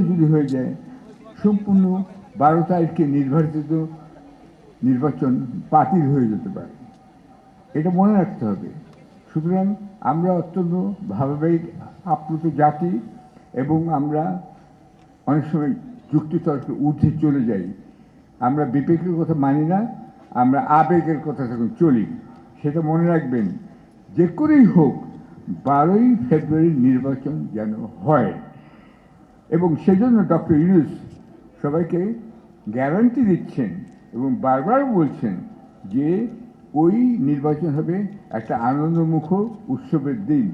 যদি হয়ে যায়। সম্পূর্ণ বারো তারিখে নির্বাচিত নির্বাচন বাতিল হয়ে যেতে পারে। এটা মনে রাখতে হবে। সুতরাং আমরা অত্যন্ত ভাবাবেগ, আপ্লুত জাতি এবং আমরা অনেক সময় যুক্তিতর্কে ঊর্ধ্বে চলে যাই। আমরা বিবেকের কথা মানি না, আমরা আবেগের কথা তখন চলি। সেটা মনে রাখবেন। যে করেই হোক, বারোই ফেব্রুয়ারি নির্বাচন যেন হয়। এবং সেজন্য ডক্টর ইউনুস সবাইকে গ্যারান্টি দিচ্ছেন এবং বারবার বলছেন যে ওই নির্বাচন হবে একটা আনন্দমুখ উৎসবের দিন।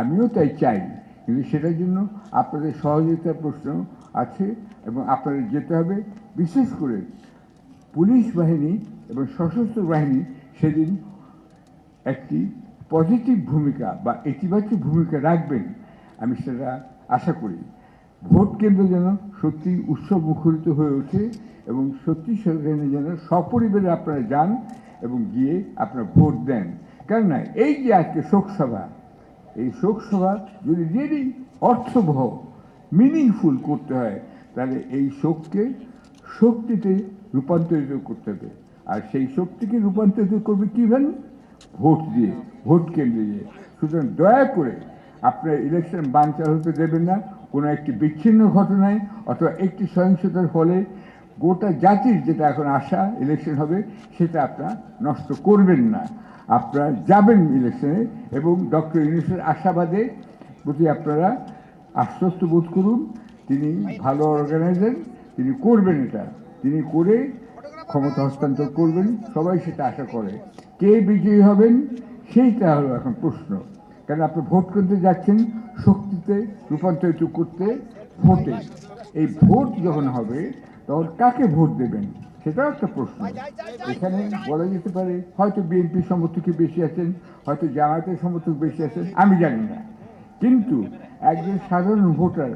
আমিও তাই চাই, কিন্তু সেটার জন্য আপনাদের সহযোগিতার প্রশ্ন আছে এবং আপনাদের যেতে হবে। বিশেষ করে পুলিশ বাহিনী এবং সশস্ত্র বাহিনী সেদিন একটি পজিটিভ ভূমিকা বা ইতিবাচক ভূমিকা রাখবেন, আমি সেটা আশা করি। ভোট কেন্দ্র যেন সত্যি উৎসব মুখরিত হয়ে ওঠে এবং সত্যি সেখানে যেন সপরিবারে আপনারা যান এবং গিয়ে আপনারা ভোট দেন। কেননা এই যে আজকে শোকসভা, এই শোকসভা যদি রিয়েলি অর্থবহ মিনিংফুল করতে হয়, তাহলে এই শোককে শক্তিতে রূপান্তরিত করতে হবে। আর সেই শক্তিকে রূপান্তরিত করবে কীভাবে ভোট দিয়ে, ভোট কেন্দ্রে দিয়ে সুতরাং দয়া করে আপনার ইলেকশন বানচাল হতে দেবেন না। কোনো একটি বিচ্ছিন্ন ঘটনায় অথবা একটি সহিংসতার ফলে গোটা জাতির যেটা এখন আশা ইলেকশন হবে, সেটা আপনারা নষ্ট করবেন না। আপনারা যাবেন ইলেকশনে এবং ডক্টর ইউনুসের আশাবাদে প্রতি আপনারা আশ্বস্ত বোধ করুন, তিনি ভালো অর্গানাইজার তিনি করবেন এটা। তিনি করে ক্ষমতা হস্তান্তর করবেন, সবাই সেটা আশা করে। কে বিজয়ী হবেন, সেইটা হলো এখন প্রশ্ন। কারণ আপনি ভোট করতে যাচ্ছেন? শক্তিতে, রূপান্তরিত করতে, ভোটে। এই ভোট যখন হবে, তখন কাকে ভোট দেবেন? সেটাও একটা প্রশ্ন। এখানে বলা যেতে পারে, হয়তো বিএনপির সমর্থকই বেশি আছেন, হয়তো জামায়াতের সমর্থক বেশি আছেন, আমি জানি না। কিন্তু একজন সাধারণ ভোটার,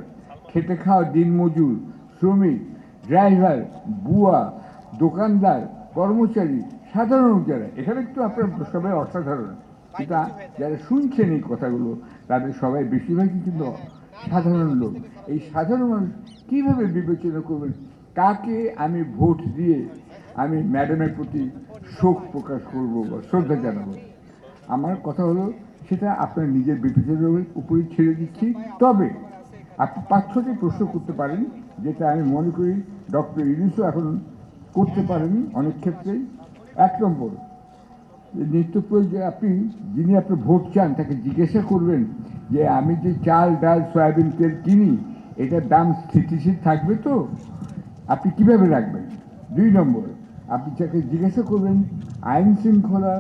খেটে খাওয়া দিনমজুর, শ্রমিক, ড্রাইভার, বুয়া, দোকানদার, কর্মচারী, সাধারণ যারা, এখানে একটু আপনার সবাই অসাধারণ। কিন্তু যারা শুনছেন এই কথাগুলো, তাদের সবাই বেশিরভাগই কিন্তু সাধারণ লোক। এই সাধারণ মানুষ কীভাবে বিবেচনা করবেন? কাকে আমি ভোট দিয়ে আমি ম্যাডামের প্রতি শোক প্রকাশ করব বা শ্রদ্ধা জানাব? আমার কথা হলো, সেটা আপনার নিজের বিবেচনার উপরেই ছেড়ে দিচ্ছি। তবে আপনি পাঁচ, ছটি প্রশ্ন করতে পারেন, যেটা আমি মনে করি ডক্টর ইলিশও এখন করতে পারেন অনেক ক্ষেত্রেই। এক নম্বর যে নিত্য প্রয়োজন আপনি, যিনি আপনি ভোট চান, তাকে জিজ্ঞাসা করবেন যে আমি যে চাল, ডাল, সয়াবিন তেল কিনি, এটার দাম স্থিতিশীল থাকবে তো? আপনি কীভাবে রাখবেন? দুই নম্বর, আপনি তাকে জিজ্ঞাসা করবেন, আইন শৃঙ্খলা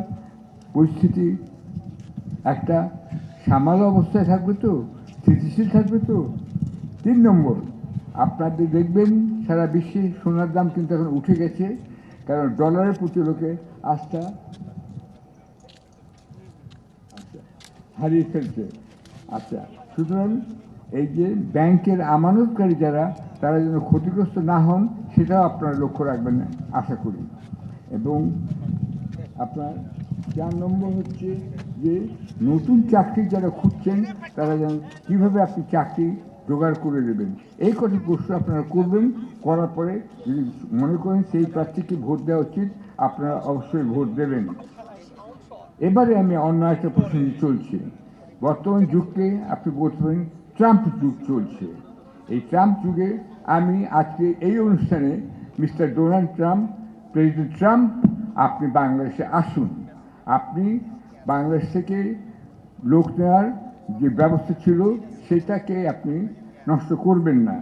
পরিস্থিতি একটা সামাল অবস্থায় থাকবে তো? স্থিতিশীল থাকবে তো? তিন নম্বর, আপনাদের দেখবেন সারা বিশ্বে সোনার দাম কিন্তু এখন উঠে গেছে, কারণ ডলারের প্রতি লোকে আস্থা আচ্ছা, হারিয়ে ফেলছে। আচ্ছা সুতরাং এই যে ব্যাংকের আমানতকারী যারা, তারা যেন ক্ষতিগ্রস্ত না হন, সেটাও আপনারা লক্ষ্য রাখবেন, আশা করি। এবং আপনার চার নম্বর হচ্ছে যে নতুন চাকরি যারা খুঁজছেন, তারা যেন কীভাবে আপনি চাকরি জোগাড় করে দেবেন এই কটি প্রশ্ন আপনারা করবেন, করার পরে যদি মনে করেন সেই প্রার্থীকে ভোট দেওয়া উচিত, আপনারা অবশ্যই ভোট দেবেন। এবারে আমি অন্য একটা প্রসঙ্গে চলছি। বর্তমান যুগকে আপনি বলতে ট্রাম্প যুগ চলছে। এই ট্রাম্প যুগে আমি আজকে এই অনুষ্ঠানে Mister Donald Trump, President Trump, আপনি বাংলাদেশে আসুন। আপনি বাংলাদেশ থেকে লোক নেওয়ার যে ব্যবস্থা ছিল, সেটাকে আপনি নষ্ট করবেন না।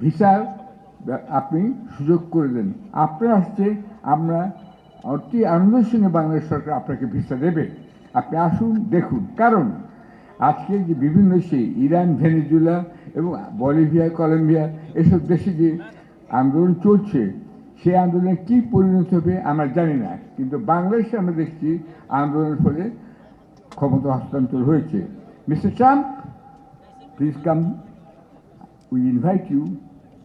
ভিসার আপনি সুযোগ করে দেন। আপনার আসছে আমরা অতি আনন্দের সঙ্গে বাংলাদেশ সরকার আপনাকে ভিসা দেবে। আপনি আসুন, দেখুন। কারণ আজকে যে বিভিন্ন দেশে ইরান ভেনেজুলা এবং বলিভিয়া, কলম্বিয়া এসব দেশে যে আন্দোলন চলছে সেই আন্দোলনে কী পরিণত হবে আমরা জানি না। কিন্তু বাংলাদেশে আমরা দেখছি আন্দোলনের ফলে ক্ষমতা হস্তান্তর হয়েছে। Mister Trump please come we invite you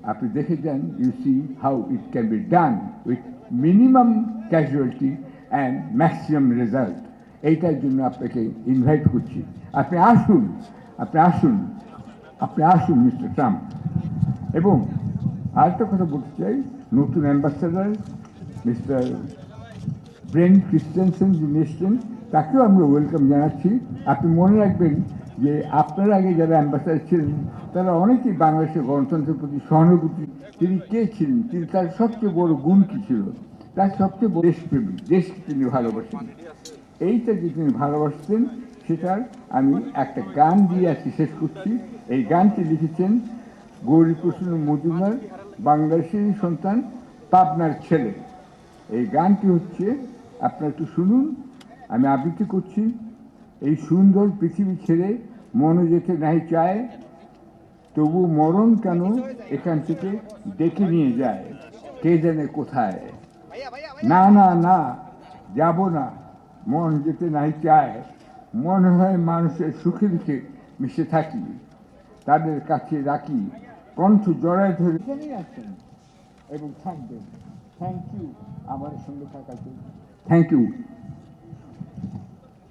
আপনি দেখে যান you see how it can be done with minimum casualty and maximum result এইটার জন্য আপনাকে ইনভাইট করছি। আপনি আসুন আপনি আসুন আপনি আসুন মিস্টার ট্রাম্প এবং আরেকটা কথা বলতে চাই, নতুন অ্যাম্বাসাডার মিস্টার ব্রেন ক্রিস্টেনসেন যিনি এসছেন, তাকেও আমরা ওয়েলকাম জানাচ্ছি। আপনি মনে রাখবেন যে আপনার আগে যারা অ্যাম্বাসাডার ছিলেন, তারা অনেকেই বাংলাদেশের গণতন্ত্রের প্রতি সহানুভূতি তিনি কে ছিলেন? তিনি তার সবচেয়ে বড় গুণ কী ছিল? তার সবচেয়ে বড় দেশপ্রেমী, দেশকে তিনি ভালোবাসেন এইটা যে তিনি ভালোবাসতেন, সেটার আমি একটা গান দিয়ে আজকে শেষ করছি। এই গানটি লিখেছেন গৌরীপ্রসন্ন মজুমদার বাংলাদেশেরই সন্তান পাবনার ছেলে। এই গানটি হচ্ছে, আপনারা একটু শুনুন, আমি আবৃত্তি করছি। এই সুন্দর পৃথিবী ছেড়ে মনে যেতে নাই চায়, তবু মরণ কেন এখান থেকে ডেকে নিয়ে যায়? কে জানে কোথায়? না না না, যাব না, মন যেতে নাই চায়। মনে হয় মানুষের সুখে দুঃখে মিশে থাকি, তাদের কাছে রাখি, কণ্ঠ জড়ায় ধরে আছেন এবং থাকবেন। থ্যাংক ইউ আমার সঙ্গে থাকার জন্য। Thank you